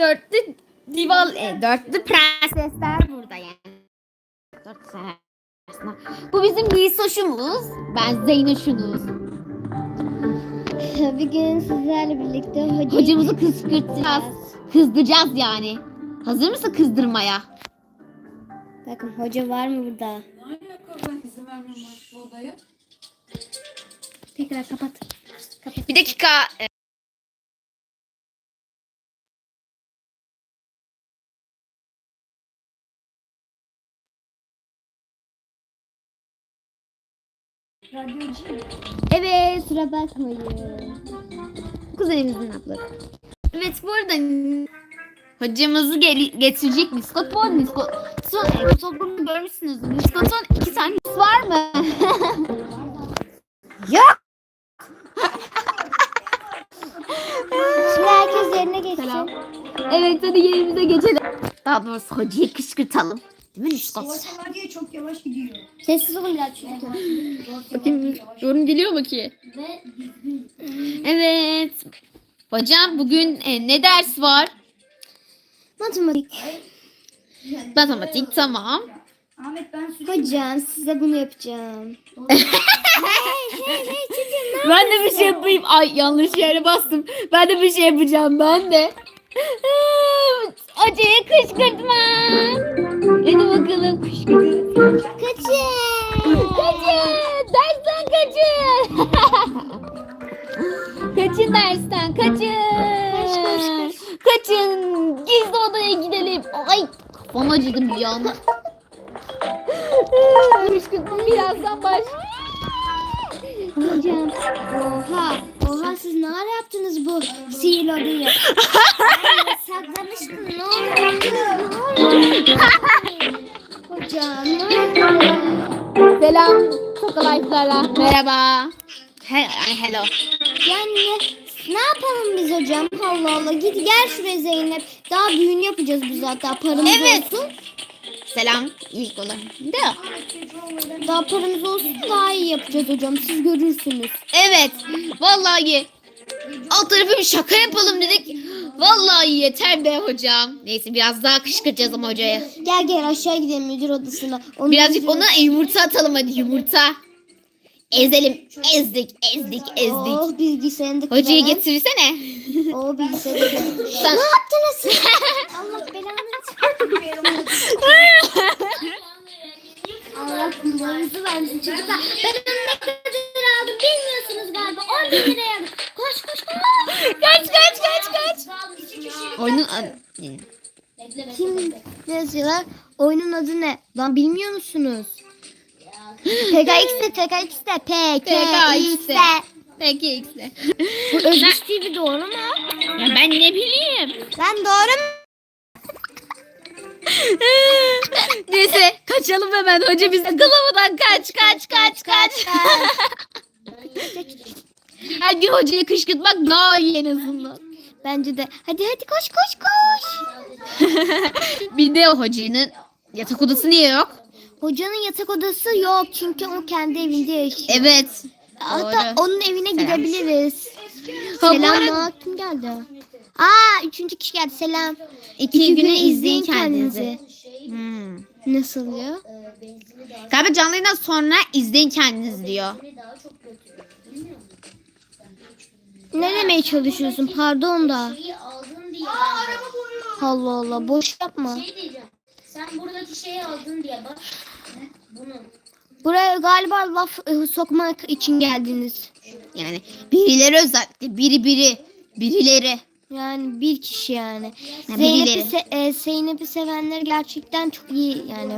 dörtlü dival, e, dörtlü prensesler burada yani. Dört prensesler. Bu bizim Nisoş'umuz. Ben Zeynoş'unuz. Bir gün sizlerle birlikte hoca Hocamızı kıskırtacağız. Kızdıracağız yani. Hazır mısın kızdırmaya? Bakın hoca var mı burada? Ne alaka ben izin vermiyorum bu odaya. Tekrar kapat. Kapat. Bir dakika. Evet sıra bakmayın. Kuzenimizin ablası. Evet bu arada hocamızı gel- getirecek Miskot bu arada Miskot. Son Miskot'unu görmüşsünüz. Miskot'un iki tane var mı? Yok. Şimdi herkes yerine geçsin. Evet hadi yerimize geçelim. Daha doğrusu hocayı kışkırtalım. Değil mi Miskot? diye çok yavaş gidiyor. Sessiz olun biraz çünkü. Bakayım yorum geliyor mu ki? Evet. Hocam bugün e, ne ders var? Matematik. Matematik tamam. Ahmet ben. Hocam size bunu yapacağım. Ben de bir şey yapayım. Ay yanlış yere bastım. Ben de bir şey yapacağım ben de. Hocaya kışkırtma. Hadi bakalım kışkırtma. Kaçın. Kaçın. Dersten kaçın. kaçın dersten kaçın. Kaçın. Gizli odaya gidelim. Ay kafam acıdı bir anda. Kışkırtma birazdan baş. Hocam. Oha. Oha siz ne ara yaptınız bu sihirli odayı? Selam Tokalayflara. Merhaba. He hello. Yani ne yapalım biz hocam? Allah Allah. Git gel şuraya Zeynep. Daha düğün yapacağız biz hatta paramız Evet. olsun. Selam ilk olarak. Da. Daha paramız olsun daha iyi yapacağız hocam. Siz görürsünüz. Evet. Vallahi alt tarafı bir şaka yapalım dedik. Vallahi yeter be hocam. Neyse biraz daha kışkırtacağız ama hocaya. Gel gel aşağı gidelim müdür odasına. Onu Birazcık müdür- ona yumurta atalım hadi yumurta. Ezelim. Ezdik, ezdik, ezdik. Oh bilgisayarını da Hocayı getirsene. Oh bilgisayarı da kıralım. Sen... Ne yaptınız? Allah belanı Allah belanızı versin çocuklar. Ben onu ne kadar aldım bilmiyorsunuz galiba. 10 bin liraya aldım. Koş koş koş. kaç kaç kaç kaç. Oyunun adı. Kim ne yazıyorlar? Oyunun adı ne? Lan bilmiyor musunuz? PKX'de PKX'de PKX'de. Peki X'de. Bu Özgüç TV doğru mu? Ya ben ne bileyim. Ben doğru mu? Neyse kaçalım hemen. Hoca bizi kılamadan kaç kaç kaç kaç. Her gün hocayı kışkırtmak daha iyi en azından. Bence de. Hadi hadi koş koş koş. Bir de hocanın yatak odası niye yok? Hocanın yatak odası yok çünkü o kendi evinde yaşıyor. Evet. Hatta doğru. onun evine gidebiliriz. Ha, bu Selam arada- Aa, kim geldi? Aa üçüncü kişi geldi selam. İki, güne izleyin kendinizi. Hmm. Nasıl ya? Galiba canlı yayından sonra izleyin kendiniz diyor. Ne demeye çalışıyorsun? Pardon da. aldın diye. Allah Allah boş yapma. Şey diyeceğim. Sen buradaki şeyi aldın diye bak. Bunu. Buraya galiba laf e, sokmak için geldiniz. Yani birileri özellikle biri biri birileri. Yani bir kişi yani. Ya Zeynep'i, birileri. se- e, Zeynep'i sevenler gerçekten çok iyi yani.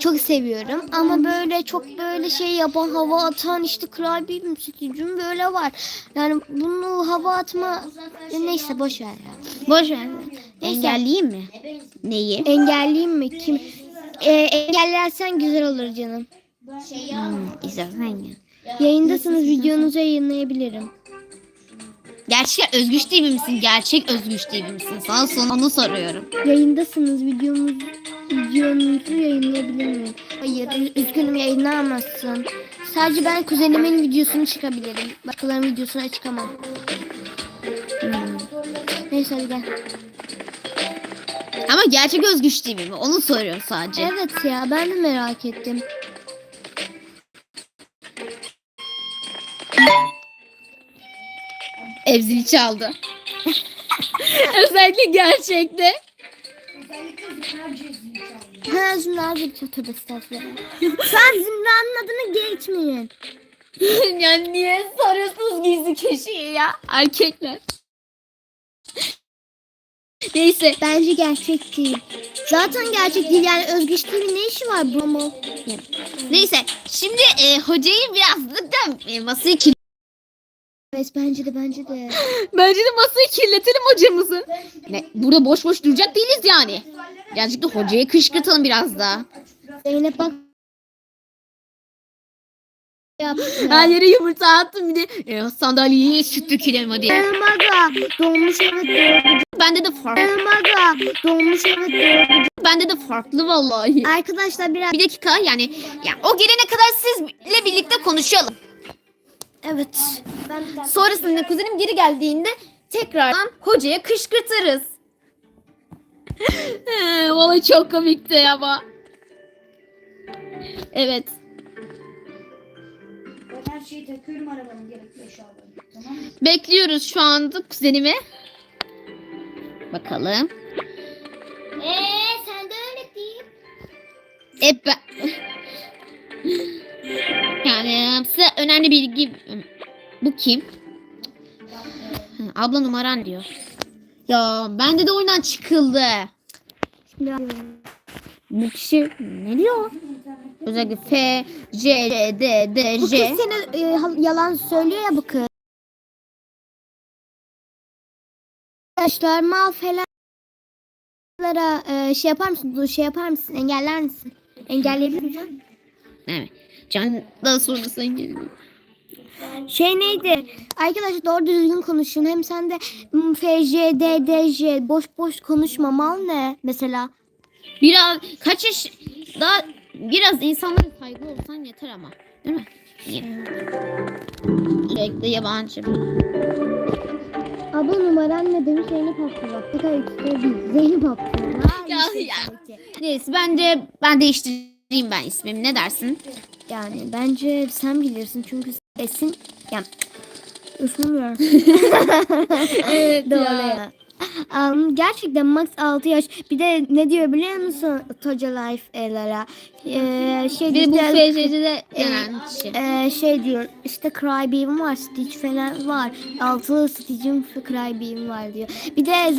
Çok seviyorum ama böyle çok böyle şey yapan hava atan işte kral bir stüdyum böyle var. Yani bunu hava atma neyse boş ver ya. Boş ver. Neyse. Engelleyeyim mi? Neyi? Engelleyeyim mi? Kim? E, engellersen güzel olur canım. Hmm, izlersen ya. Yayındasınız videonuzu yayınlayabilirim. Gerçek Özgüç TV misin? Gerçek Özgüç TV misin? Sana onu soruyorum. Yayındasınız videomuz videonuzu yayınlayabilir miyim? Hayır üzgünüm yayınlayamazsın. Sadece ben kuzenimin videosunu çıkabilirim. Başkalarının videosuna çıkamam. Neyse hadi gel. Ama gerçek özgüç değil mi? Onu soruyor sadece. Evet ya ben de merak ettim. Ev zili çaldı. Özellikle gerçekte. Özellikle. Ha Zümra bir tövbe estağfurullah. Sen Zümra'nın adını geçmeyin. yani niye soruyorsunuz gizli köşeyi ya? Erkekler. Neyse. Bence gerçek değil. Zaten gerçek değil yani Özgüç TV'nin ne işi var mu? Neyse. Şimdi e, hocayı birazcık da e, masayı kir- Evet bence de bence de. Bence de masayı kirletelim hocamızın. Ne, burada boş boş duracak değiliz yani. Birazcık da hocaya kışkırtalım biraz daha. Zeynep bak. Yap. Her yere yumurta attım bir de e, sandalyeye süt dökelim hadi. Elmaga donmuş evet. Bende de farklı. Elmaga donmuş evet. Bende de farklı vallahi. Arkadaşlar biraz Bir dakika yani ya o gelene kadar sizle birlikte konuşalım. Evet. Sonrasında kuzenim geri geldiğinde tekrardan hocaya kışkırtırız. Vallahi çok komikti ama. Evet. Ben her şeyi takıyorum arabanın gerekli eşyalarını. Tamam mı? Bekliyoruz şu anda kuzenimi. Bakalım. Eee sen de öyle değil. Hep ben... önemli bilgi... Bu kim? Abla numaran diyor. Ya bende de oyundan çıkıldı. Bu kişi ne diyor? Özellikle F, C, D, D, Bu kız J. seni e, yalan söylüyor ya bu kız. Arkadaşlar mal falanlara e, şey yapar mısın? Şey yapar mısın? Engeller misin? Engelleyebilir misin? Evet. Can daha sonrasına geliyor. Şey neydi? Arkadaşlar doğru düzgün konuşun. Hem sen de m, F, J, D, D, J boş boş konuşma. Mal ne mesela? Biraz kaç yaş daha biraz insanlara saygılı olsan yeter ama. Değil mi? Sürekli yabancı. Abla numaran ne demiş? Zeynep Abdullah. Ne kadar değil. Zeynep. Ya, ya. Neyse bence ben değiştireyim ben ismimi. Ne dersin? Yani bence sen bilirsin çünkü Esin yani ısınmıyorum. evet Doğru ya. Um, gerçekten max 6 yaş. Bir de ne diyor biliyor musun Toca Life'lara? Ee, şey Bir bu FC'de gelen kişi. ee, şey diyor işte Crybaby var, Stitch falan var. Altılı Stitch'in Crybaby var diyor. Bir de